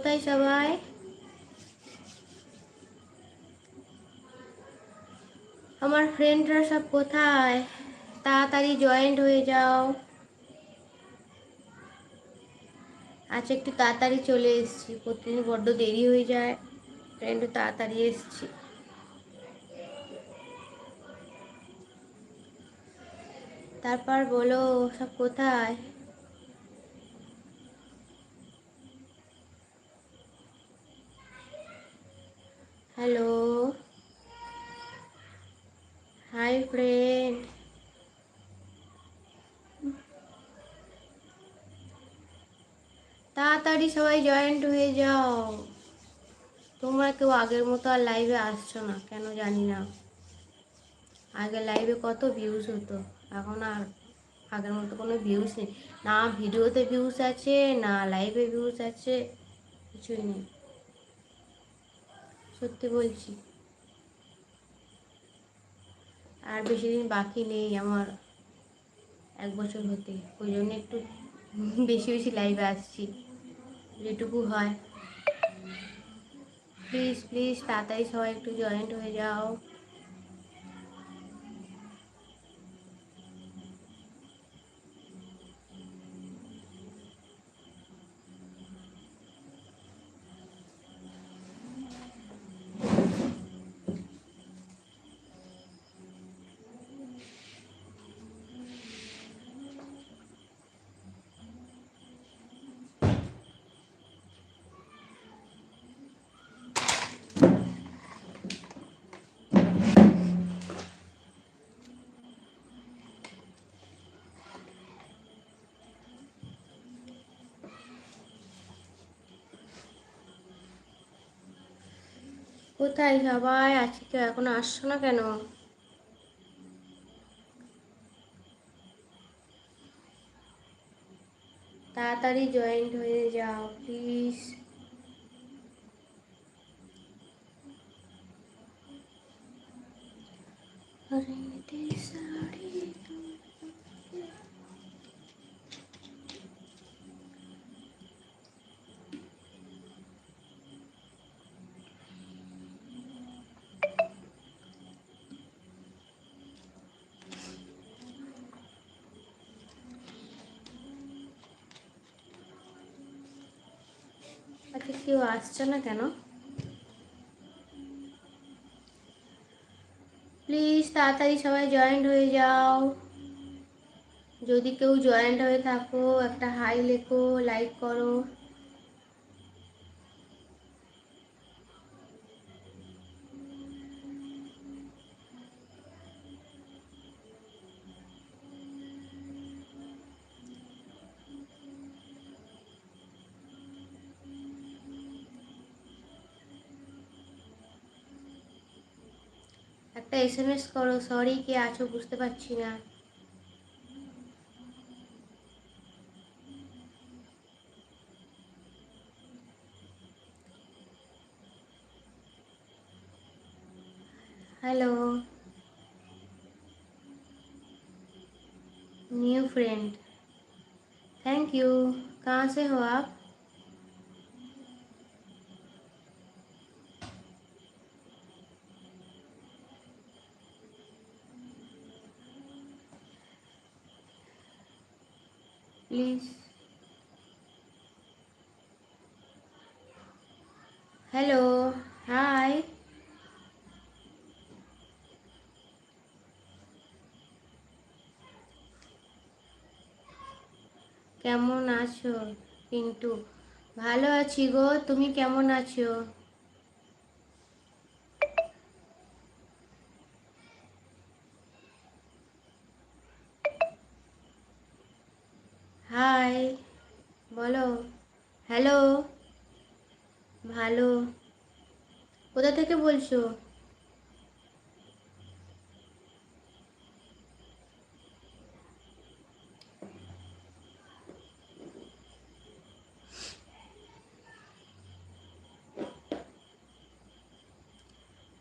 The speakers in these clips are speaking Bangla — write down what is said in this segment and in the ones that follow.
কোথায় সবাই? আমার ফ্রেন্ডরা সব কোথায়? তাড়াতাড়ি জয়েন্ট হয়ে যাও। আজ একটু তাড়াতাড়ি চলে এসেছি। প্রতিদিন বড্ড দেরি হয়ে যায়। ফ্রেন্ড তাড়াতাড়ি এসেছি। তারপর বলো, সব কোথায়? হ্যালো হাই ফ্রেন্ড তাড়াতাড়ি সবাই জয়েন্ট হয়ে যাও। তোমরা কেউ আগের মতো আর লাইভে আসছো না, কেন জানি না। আগে লাইভে কত ভিউজ হতো, এখন আর আগের মতো কোনো ভিউজ নেই। না ভিডিওতে ভিউজ আছে, না লাইভে ভিউজ আছে, কিছুই নেই। সত্যি বলছি। আর বেশি দিন বাকি নেই আমার এক বছর হতে। ওই জন্য একটু বেশি বেশি লাইভে আসছি। যেটুকু হয়। প্লিজ প্লিজ তাড়াতাড়ি সবাই একটু জয়েন্ট হয়ে যাও। কোথায় সবাই আজকে কেউ এখনও আসছো না কেন? তাড়াতাড়ি জয়েন্ট হয়ে যাও প্লিজ আচ্ছা কেউ আসছে না কেন? প্লিজ তাড়াতাড়ি সবাই জয়েন্ট হয়ে যাও। যদি কেউ জয়েন্ট হয়ে থাকো, একটা হাই লেখো লাইক করো। একটা এস এম এস করো সরি কে আছো বুঝতে পারছি না hello new friend thank you कहाँ से हो आप please. হ্যালো হাই কেমন আছো পিন্টু? ভালো আছি গো। তুমি কেমন আছো? হ্যালো। ভালো। কোথা থেকে বলছো?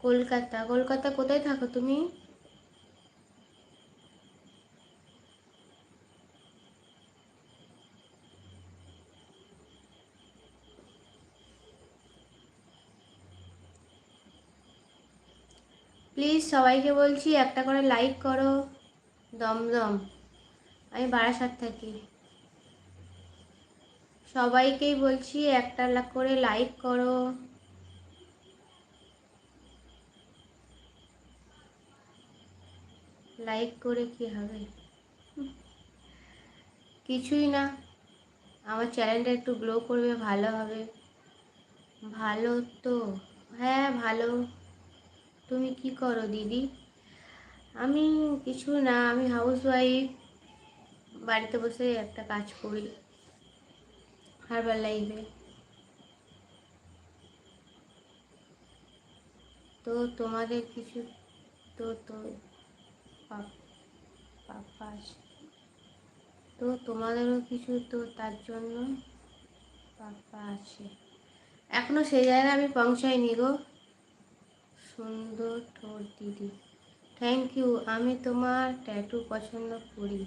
কলকাতা কলকাতা কোথায় থাকো তুমি? প্লিজ সবাইকে বলছি, একটা করে লাইক করো। দমদম আমি বারাসাত থাকি। সবাইকেই বলছি, একটা করে লাইক করো। লাইক করে কি হবে? কিছুই না। আমার চ্যানেলটা একটু গ্লো করবে, ভালো হবে। ভালো তো। হ্যাঁ ভালো। তুমি কি করো, দিদি? আমি কিছু না, আমি হাউস ওয়াইফ বাড়িতে বসে একটা কাজ করি হারবার লাইফে তো তোমাদের কিছু তো তো তো তোমাদেরও কিছু তো তার জন্য পাপা আছে। এখনও সেই জায়গায় আমি পৌঁছাইনি গো। সুন্দর ঠোঁট দিদি। থ্যাংক ইউ আমি তোমার ট্যাটু পছন্দ করি।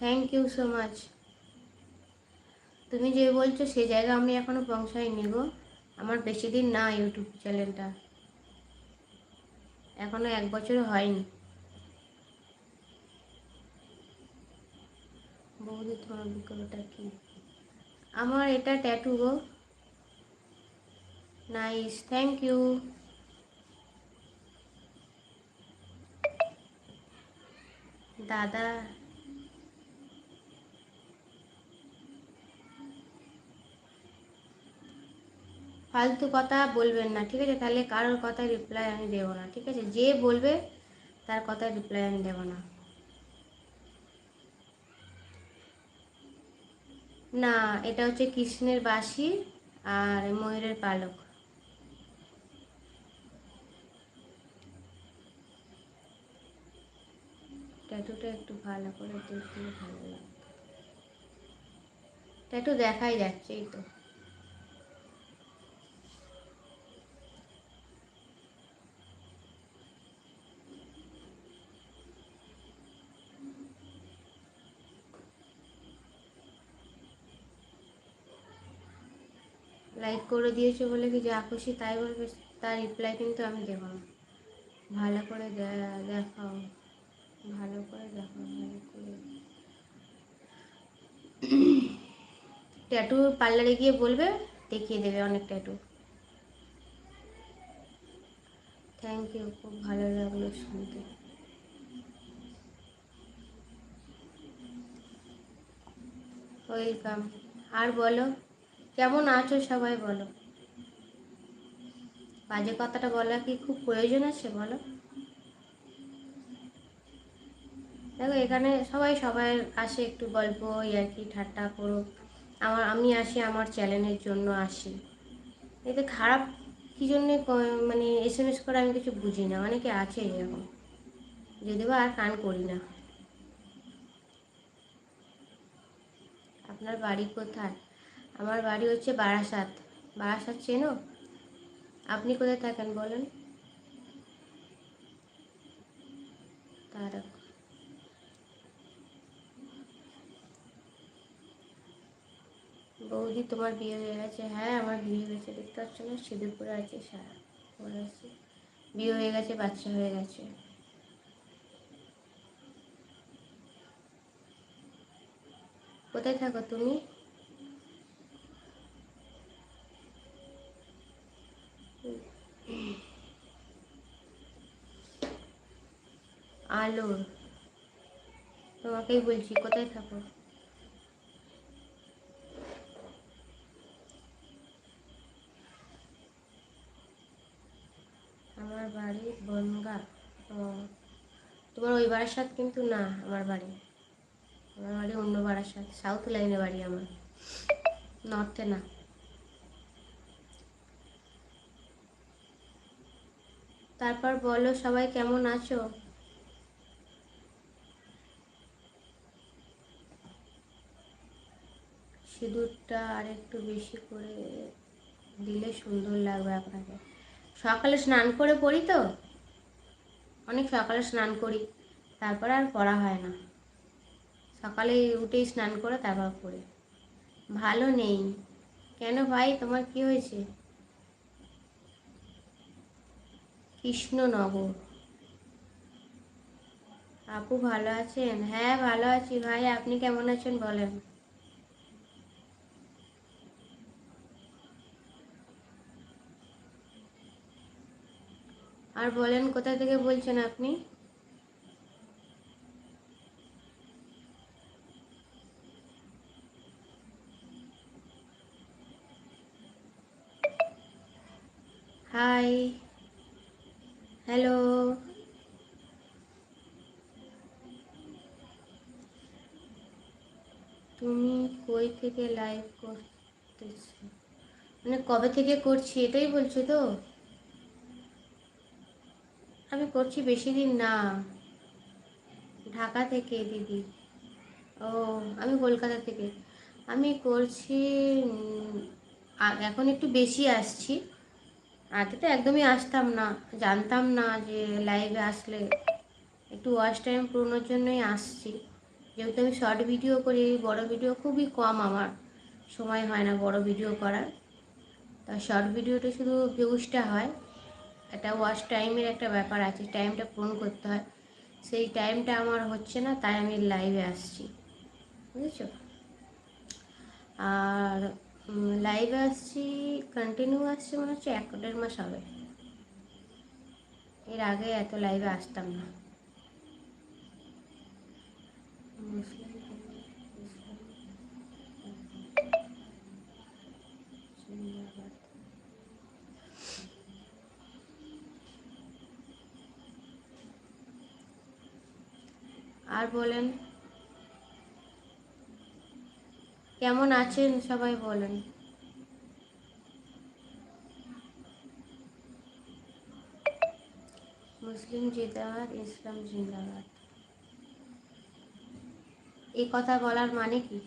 থ্যাংক ইউ সো মাচ তুমি যে বলছো সে জায়গা আমি এখনও পৌঁছাইনি গো। আমার বেশি দিন না ইউটিউব চ্যানেলটা এখনও এক বছর হয়নি। বৌদি, তোমার বিকল্পটা কি? আমার এটা ট্যাটু গো। নাইস থ্যাংক ইউ দাদা। ফালতু কথা বলবেন না, ঠিক আছে? তাহলে কারোর কথা রিপ্লাই আমি দেবো না, ঠিক আছে? যে বলবে, তার কথা রিপ্লাই আমি দেবো না। না, এটা হচ্ছে কৃষ্ণের বাসি আর ময়ূরের পালক। ট্যাটুটা একটু ভালো করে দেখলে ভালো লাগবে। ট্যাটু দেখাই যাচ্ছে, এই তো। লাইক করে দিয়েছে বলে কি যা খুশি তাই বলবে? তার রিপ্লাই কিন্তু আমি দেবো না। ভালো করে দেখাও। ভালো করে দেখাও ভালো করে ট্যাটু পার্লারে গিয়ে বলবে, দেখিয়ে দেবে অনেক ট্যাটু থ্যাংক ইউ খুব ভালো লাগল শুনতে। ওয়েলকাম আর বলো, কেমন আছো সবাই বলো? বাজে কথাটা বলা কি খুব প্রয়োজন আছে বলো? দেখো, এখানে সবাই সবাই আসে একটু গল্প আর কি, ঠাট্টা করো আমার, আমি আসি, আমার চ্যানেলের জন্য আসি। এতে খারাপ কী জন্যে মানে এস এম এস করে আমি কিছু বুঝি না, অনেকে আছে এরকম। যদিও আর কান করি না। আপনার বাড়ি কোথায়? আমার বাড়ি হচ্ছে বারাসাত। বারাসাত চেনো? আপনি কোথায় থাকেন বলেন? তারক। বৌদি তোমার বিয়ে হয়ে গেছে হ্যাঁ আমার বিয়ে হয়ে গেছে, দেখতে পাচ্ছ না? সিঁদুর পরে আছে সারা, পরে আছে। বিয়ে হয়ে গেছে, বাচ্চা হয়ে গেছে। কোথায় থাকো তুমি? আলোর। তোমাকেই বলছি, কোথায় থাকো আমার বাড়ি বনগা ও তোমার ওই বারাসাত কিন্তু না, আমার বাড়ি। আমার বাড়ি অন্য বারাসাত সাউথ লাইনে বাড়ি আমার। নর্থে না। তারপর বলো সবাই কেমন আছো? সিঁদুরটা আর একটু বেশি করে দিলে সুন্দর লাগবে আপনাকে। সকালে স্নান করে পড়ি তো? অনেক সকালে স্নান করি, তারপর আর পড়া হয় না। সকালে উঠেই স্নান করে তারপর করি। ভালো নেই। কেন ভাই, তোমার কি হয়েছে? কৃষ্ণনগর। আপু ভালো আছেন? হ্যাঁ ভালো আছি ভাই। আপনি কেমন আছেন বলেন? আর বলেন কোথা থেকে বলছেন আপনি? হাই হ্যালো তুমি কই থেকে লাইভ করতেছো? মানে কবে থেকে করছি? এটাই বলছো তো? আমি করছি বেশি দিন না। ঢাকা থেকে, দিদি। ও, আমি কলকাতা থেকে। আমি করছি এখন একটু বেশি আসছি। আগে তো একদমই আসতাম না, জানতাম না যে লাইভে আসলে একটু ওয়াচ টাইম পুরোনোর জন্যই আসছি। যেহেতু আমি শর্ট ভিডিও করি, বড় ভিডিও খুবই কম আমার। সময় হয় না বড় ভিডিও করার। তা শর্ট ভিডিওটা শুধু ভিউজটা হয়। একটা ওয়াচ টাইমের একটা ব্যাপার আছে টাইমটা পূরণ করতে হয়। সেই টাইমটা আমার হচ্ছে না, তাই আমি লাইভে আসছি। বুঝেছ? আর লাইভে আসছি কন্টিনিউ আসছি মনে হচ্ছে এক দেড় মাস হবে। এর আগে এত লাইভে আসতাম না মুসলিম ইসলাম জিন্দাবাদ। আর বলেন। কেমন আছেন সবাই বলেন। মুসলিম জিন্দাবাদ, ইসলাম জিন্দাবাদ। এই কথা বলার মানে কি?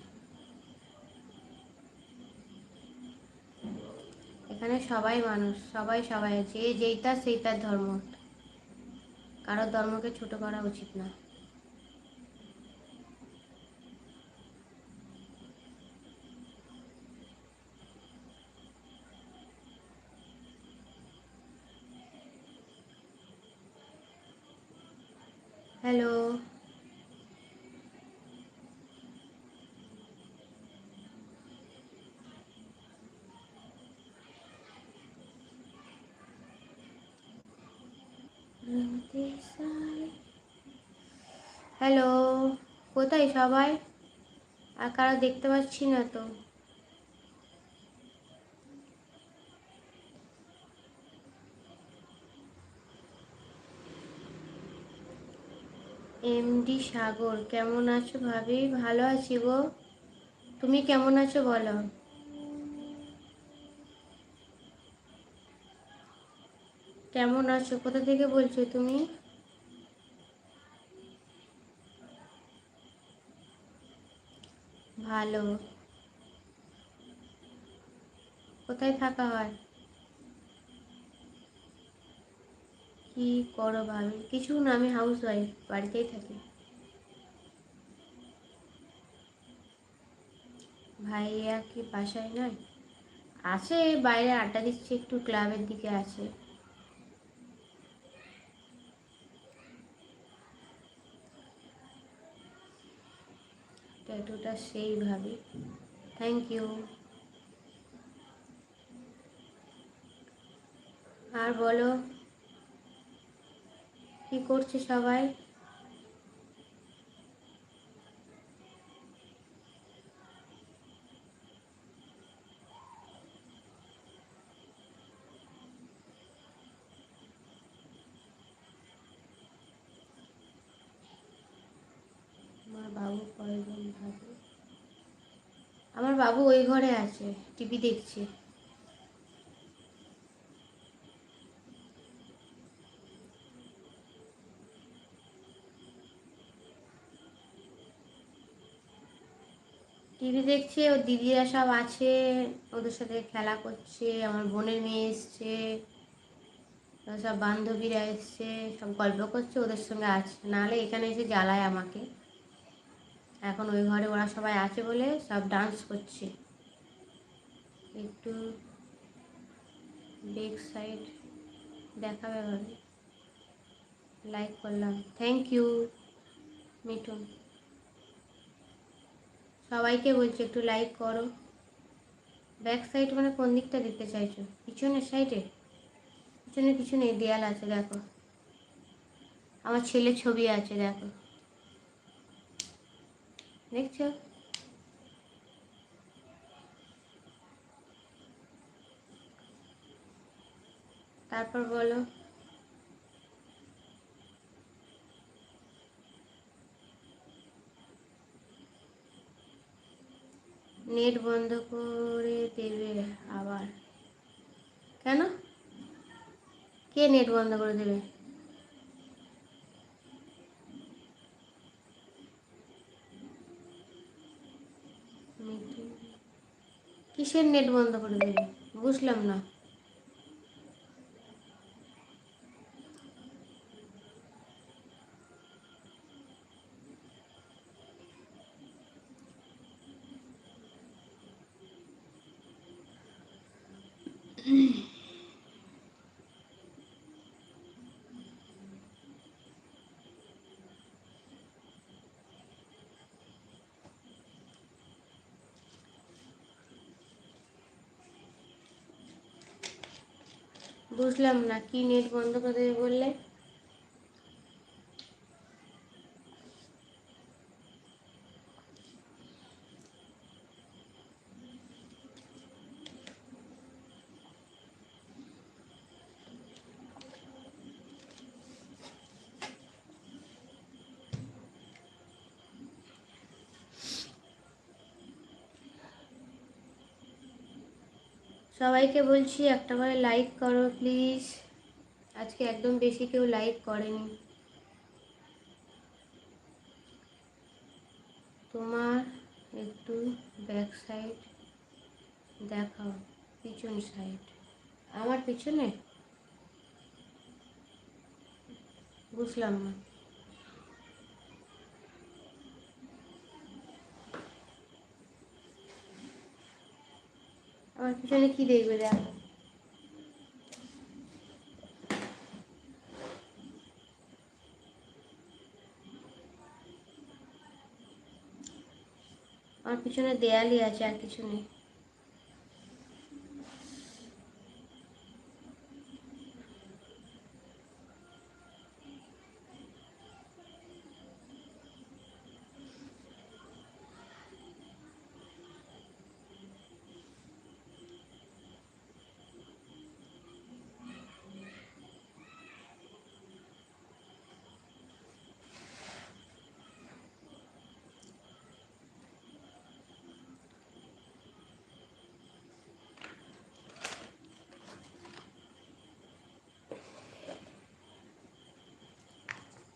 এখানে সবাই মানুষ, সবাই সবাই যে যেইটা সেই তার ধর্ম। কারোর ধর্মকে ছোট করা উচিত না হ্যালো হ্যালো, কোথায় সবাই? আর কারও দেখতে পাচ্ছি না তো। এমডি সাগর, কেমন আছো ভাবি? ভালো আছি গো। তুমি কেমন আছো বলো? কেমন আছো? কোথা থেকে বলছো তুমি? ভালো। কোথায় থাকা হয়? কি করো ভাবি? কিছু না, আমি হাউস ওয়াইফ বাড়িতেই থাকি। ভাইয়া কি বাসায় নয় আছে, বাইরে আড্ডা দিচ্ছে, একটু ক্লাবের দিকে আছে। ট্যাটুটা সেইভাবে। থ্যাংক ইউ আর বলো কি করছে সবাই আমার বাবু কয়জন থাকে আমার বাবু ওই ঘরে আছে, টিভি দেখছে। টিভি দেখছে, ওর দিদিরা সব আছে, ওদের সাথে খেলা করছে, আমার বোনের মেয়ে এসছে সব বান্ধবীরা এসছে, সব গল্প করছে, ওদের সঙ্গে আছে। নাহলে এখানে এসে জ্বালায় আমাকে। এখন ওই ঘরে ওরা সবাই আছে বলে সব ডান্স করছে। একটু বেক সাইড দেখাবে ভাবে। লাইক করলাম। থ্যাংক ইউ মিঠুন সবাইকে বলছি একটু লাইক করো। ব্যাক সাইড মানে কোন দিকটা দিতে চাইছো? পিছনের সাইডে পিছনে কিছু নেই দেয়াল আছে, দেখো। আমার ছেলের ছবি আছে, দেখো। দেখছ তারপর বলো নেট বন্ধ করে দেবে আবার। কেন? কে নেট বন্ধ করে দেবে? কিসের নেট বন্ধ করে দেবে বুঝলাম না। বুঝলাম না কি নেট বন্ধ করে দেবে বললে? সবাইকে বলছি একটা করে লাইক করো প্লিজ আজকে একদম বেশি কেউ লাইক করেনি। তোমার একটু ব্যাক সাইড দেখাও, পিছন সাইড আমার পিছনে? বুঝলাম না। আমার পিছনে কি দেখবে দেখো আমার পিছনে দেয়ালই আছে আর কিছু নেই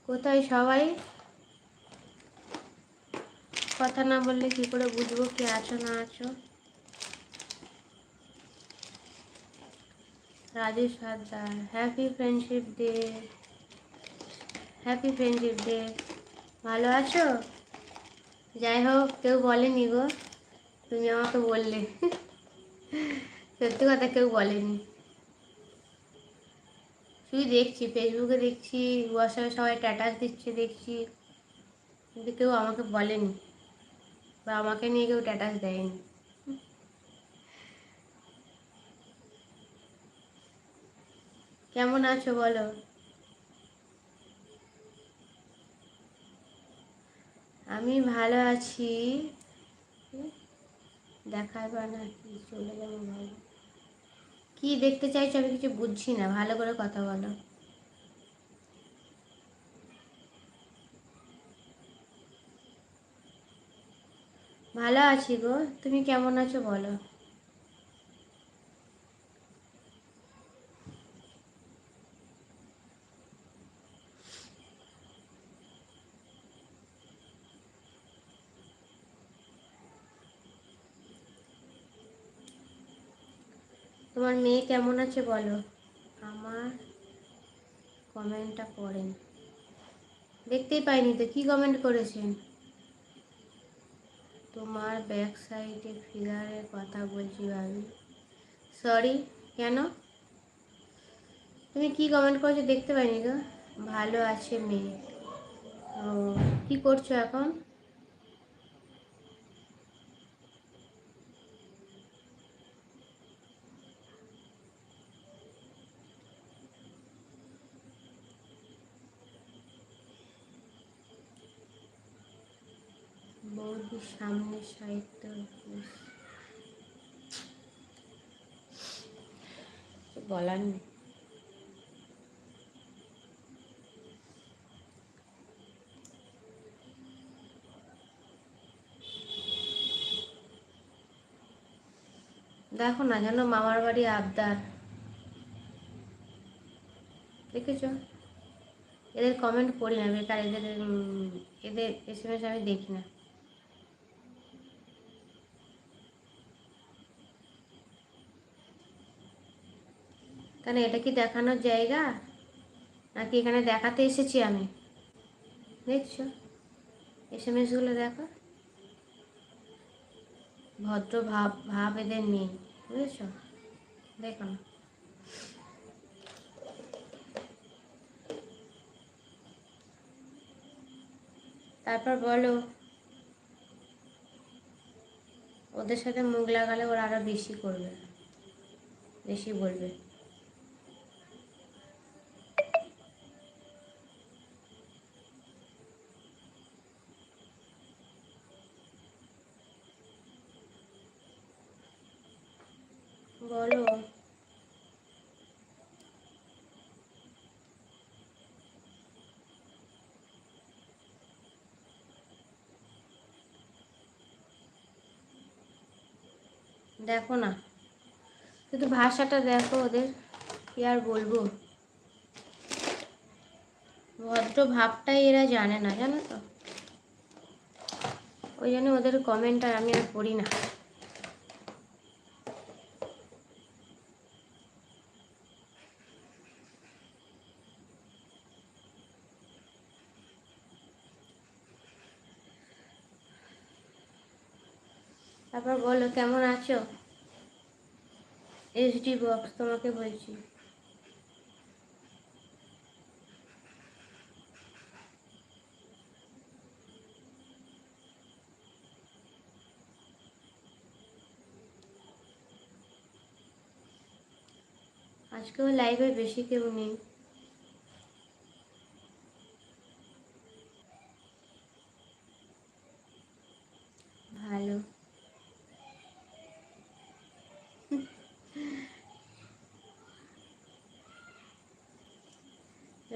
কোথায় সবাই? কথা না বললে কি করে বুঝব কি আছো না আছো? Rajesh Sardar happy friendship day happy friendship day ভালো আছো? যাই হোক, কেউ বলেনি গো। তুমি আমাকে বললে। সত্যি কথা কেউ বলেনি। শুধু দেখছি ফেসবুকে দেখছি হোয়াটসঅ্যাপে সবাই স্ট্যাটাস দিচ্ছে, দেখছি। কিন্তু কেউ আমাকে বলেনি বা আমাকে নিয়ে কেউ স্ট্যাটাস দেয়নি। কেমন আছো বলো? আমি ভালো আছি। দেখাবা না কি চলে যাব ভালো। কি দেখতে চাইছো আমি কিছু বুঝছি না, ভালো করে কথা বলো। ভালো আছি গো, তুমি কেমন আছো বলো। তোমার মেয়ে কেমন আছে বলো? আমার কমেন্টটা পড়েন। দেখতেই পাইনি তো, কি কমেন্ট করেছেন? তোমার ব্যাক সাইডে ফিগারের কথা বলছি ভাবি। সরি, কেন? তুমি কি কমেন্ট করেছ দেখতে পাইনি গো। ভালো আছে মেয়ে। ও, কী করছ এখন? সামনে সাহিত্য বলার নেই। দেখো না যেন মামার বাড়ি আবদার। দেখেছ? এদের কমেন্ট পড়ি না, বেকার এদের এদের এস আমি দেখি না। কেন এটা কি দেখানোর জায়গা? নাকি এখানে দেখাতে এসেছি আমি? দেখছ? এস এম এসগুলো দেখো। ভদ্র ভাব ভাব এদের নেই বুঝেছ? দেখো না। তারপর বলো, ওদের সাথে মুখ লাগালে ওরা আরও বেশি করবে, বেশি বলবে বলো দেখো না। শুধু ভাষাটা দেখো ওদের, কি আর বলব? ভদ্র ভাবটাই এরা জানে না, জানো তো? ওই জন্য ওদের কমেন্ট আর আমি আর পড়ি না। তারপর বলো, কেমন আছো? এইচডি বক্স তোমাকে বলছি। আজকেও লাইভে বেশি কেউ নেই ভালো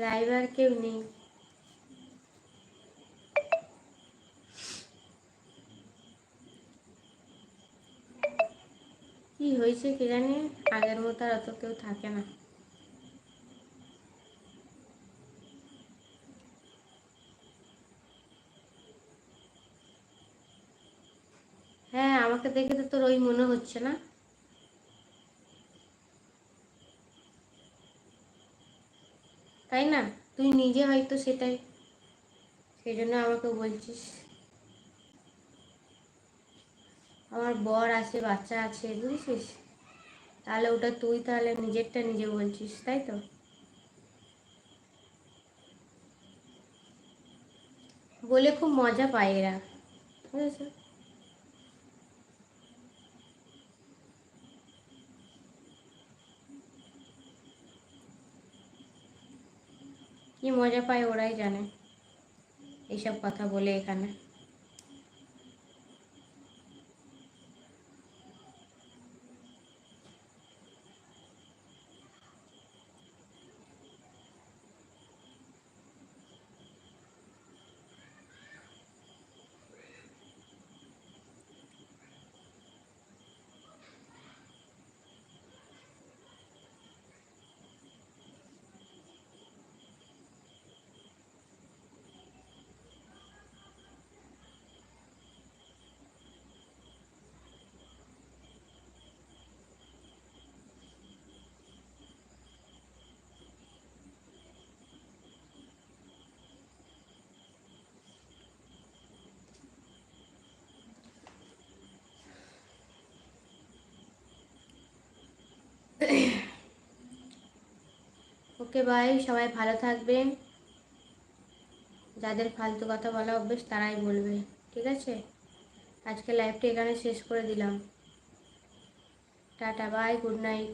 আর কেউ নেই। কি হয়েছে কে জানি? আগের মতো আর অত কেউ থাকে না। হ্যাঁ আমাকে দেখে তো তোর ওই মনে হচ্ছে না তাই না তুই নিজে হয়তো সেটাই। সেই জন্য আমাকে বলছিস। আমার বর আছে, বাচ্চা আছে, বুঝেছিস? তাহলে ওটা তুই তাহলে নিজেরটা নিজে বলছিস, তাই তো? বলে খুব মজা পায় এরা, বুঝেছ? কি মজা পায় ওরাই জানে। এইসব কথা বলে এখানে। ওকে বাই, সবাই ভালো থাকবেন। যাদের ফালতু কথা বলা অভ্যেস, তারাই বলবে, ঠিক আছে? আজকে লাইভটা এখানে শেষ করে দিলাম। Tata, bye good night